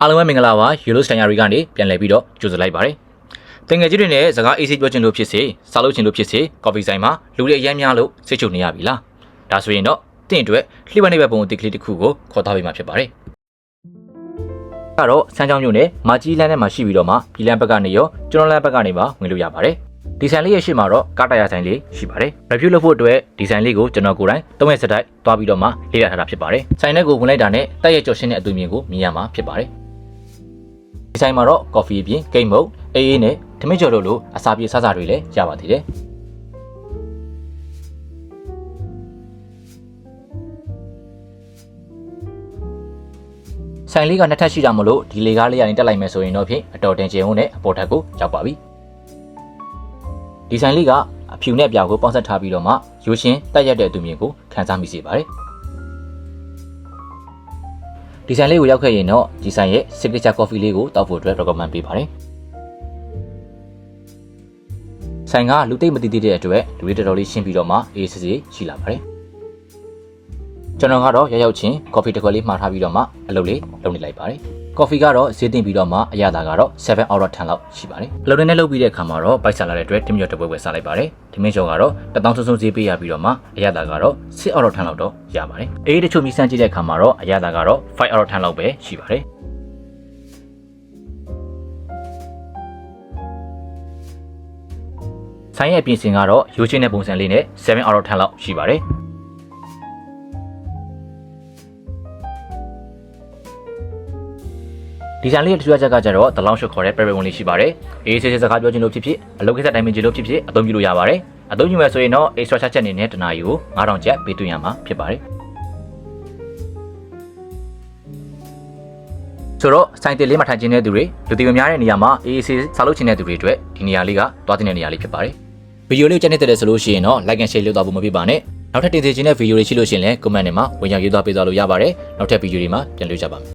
အားလုံးပဲမင်္ဂလာပါယူလိုစတန်ယာရီကနေပြန်လည်ပြီးတော့ကြိုဆိုလိုက်ပါတယ်တငယ်ချင်းတွေနဲ့စကားအေးဆေးပြောချင်လို့ဖြစ်စေစားလို့ချင်လို့ဖြစ်စေကော်ဖီဆိုင်မှာလူတွေအများများလို့စိတ်ချုပ်နေရပြီလားဒါဆိုရင်တော့တင့်အတွက်လှိပနေဘက်ပုံအသစ်ကလေးတစ်ခုကိုခေါ်ထားပေးမှာဖြစ်ပါတယ်ကတော့စမ်းချောင်းမြို့နယ်မာကြီးလန်းထဲမှာရှိပြီးတော့မှပြည်လန်းဘက်ကနေရောကျွန်းလန်းဘက်ကနေပါဝင်လို့ရပါတယ်ဒီဆိုင်လေးရဲ့ရှေ့မှာတော့ကားတရာဆိုင်လေးရှိပါတယ် review လုပ်ဖို့အတွက်ဒီဆိုင်လေးကိုကျွန်တော်ကိုယ်တိုင်သုံးရက်စတိုက်တွားပြီးတော့မှလေ့လာထားတာဖြစ်ပါတယ်ဆိုင်ထဲကိုဝင်လိုက်တာနဲ့တက်ရဲ့ကြော်ရှင်းတဲ့အတူမြင်ကိုမြင်ရမှာဖြစ်ပါတယ် ဒီဆိုင်မှာတော့ကော်ဖီအပြင်ဂိမ်းမုတ်အေးအေးနဲ့ထမင်းကျော်တို့လိုအစာပြေစားစာတွေလည်းရပါသေးတယ်ဆိုင်လေးကနှစ်ထပ်ရှိတာမလို့ဒီလေကားလေးကနေတက်လိုက်မယ်ဆိုရင်တော့ဖြင့်အတော်တင်ကျင်ုံနဲ့အပေါ်ထပ်ကိုရောက်ပါပြီဒီဆိုင်လေးကအဖြူနဲ့အပြောင်ကိုပေါင်းစပ်ထားပြီးတော့မှရိုးရှင်းတက်ရက်တဲ့အသူမြင်ကိုခန်းစားမိစေပါတယ် ဒီဆိုင်လေးကိုရောက်ခဲ့ရင်တော့ဒီဆိုင်ရဲ့ signature coffee လေးကိုတောက်ဖို့အတွက် recommend ပေးပါတယ်ဆိုင်ကလူသိမ့်မသိသေးတဲ့အတွက်လူတွေတော်တော်လေးရှင်းပြီးတော့မှအေးစစ်စစ်ရှိလာပါတယ်ကျွန်တော်ကတော့ရောက်ရောက်ချင်း coffee တစ်ခွက်လေးမှားထားပြီးတော့မှအလုပ်လေးလုပ်နေလိုက်ပါတယ် ကော်ဖီကတော့ဈေးတင်ပြီးတော့မှအရသာကတော့7 out of 10လောက်ရှိပါတယ်။အလုပ်နဲ့လုပ်ပြီးတဲ့အခါမှာတော့ပိုက်ဆာလာတဲ့အတွက်တမီရော့တစ်ပွဲပွဲစားလိုက်ပါတယ်။ဒီမင်းကျော်ကတော့1000စုံစုံဈေးပေးရပြီးတော့မှအရသာကတော့6 out of 10လောက်တော့ရပါတယ်။အေးတချို့မြည်စမ်းကြည့်တဲ့အခါမှာတော့အရသာကတော့5 out of 10လောက်ပဲရှိပါတယ်။ဆိုင်ရဲ့ပြင်ဆင်ကတော့ရိုးချင်းတဲ့ပုံစံလေးနဲ့7 out of 10လောက်ရှိပါတယ်။ ဒီဆိုင်လေးရဲ့တချို့အချက်ကကြတော့တလောင်းရှုခေါ်တဲ့ private ဝင်လေးရှိပါတယ်။အေးဆေးဆေးစကားပြောချင်လို့ဖြစ်ဖြစ်အလုပ်ကိစ္စတိုင်းမြင်ချင်လို့ဖြစ်ဖြစ်အသုံးပြုလို့ရပါတယ်။အသုံးပြုမယ်ဆိုရင်တော့ extra charge ချက်အနေနဲ့တနာရီကို9000ကျပ်ပေးသွင်းရမှာဖြစ်ပါတယ်။ဆိုတော့စိုင်းတယ်လေးမှာထိုင်ခြင်းတဲ့သူတွေလူတီမများတဲ့နေရာမှာအေးအေးဆေးစားလုပ်ချင်တဲ့သူတွေအတွက်ဒီနေရာလေးကတွားတင်တဲ့နေရာလေးဖြစ်ပါတယ်။ဗီဒီယိုလေးကိုကြည့်နေတဲ့ဆိုလို့ရှိရင်တော့ like and share လုပ်တော့ဖို့မဖြစ်ပါနဲ့။နောက်ထပ်တင်ဆက်ခြင်းတဲ့ဗီဒီယိုတွေရှိလို့ရှိရင်လည်း comment ထဲမှာဝင်ရောက်ရေးသားပေးသွားလို့ရပါတယ်။နောက်ထပ်ဗီဒီယိုတွေမှာပြန်တွေ့ကြပါမယ်